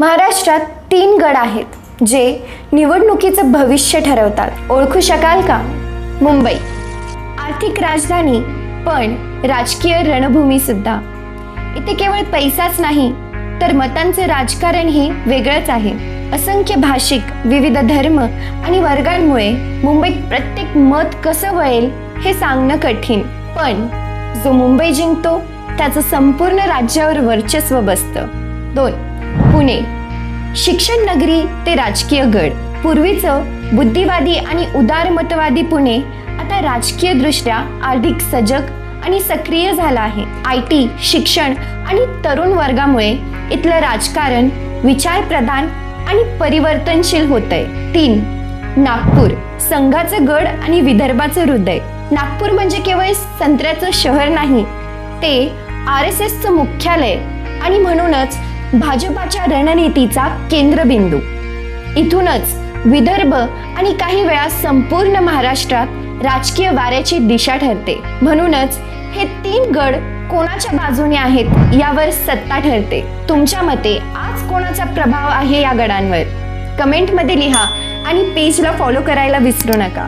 महाराष्ट्रात तीन गड आहेत जे निवडणुकीचं भविष्य ठरवतात. ओळखू शकाल का? मुंबई. आर्थिक राजधानी पण राजकीय रणभूमी सुद्धा इथे केवळ पैसाच नाही तर मतांचं राजकारणही वेगळंच आहे. असंख्य भाषिक विविध धर्म आणि वर्गांमुळे मुंबईत प्रत्येक मत कसं वळेल हे सांगणं कठीण. पण जो मुंबई जिंकतो त्याचं संपूर्ण राज्यावर वर्चस्व बसतं. दोन पुणे. शिक्षण नगरी ते राजकीय गड. पूर्वीचं बुद्धिवादी आणि उदारमतवादी पुणे आता राजकीय दृष्ट्या अधिक सजग आणि सक्रिय झालं आहे. आय टी शिक्षण आणि तरुण वर्गामुळे इथलं राजकारण विचारप्रधान आणि परिवर्तनशील होतंय. तीन नागपूर. संघाचं गड आणि विदर्भाचं हृदय. नागपूर म्हणजे केवळ संत्र्याचं शहर नाही ते आर एस एसचं मुख्यालय. आणि म्हणूनच भाजपाच्या रणनीतीचा केंद्रबिंदू. इथूनच विदर्भ आणि काही वेळा संपूर्ण महाराष्ट्रात राजकीय वाऱ्याची दिशा ठरते. म्हणूनच हे तीन गड कोणाच्या बाजूने आहेत यावर सत्ता ठरते. तुमच्या मते आज कोणाचा प्रभाव आहे या गडांवर? कमेंटमध्ये लिहा आणि पेजला फॉलो करायला विसरू नका.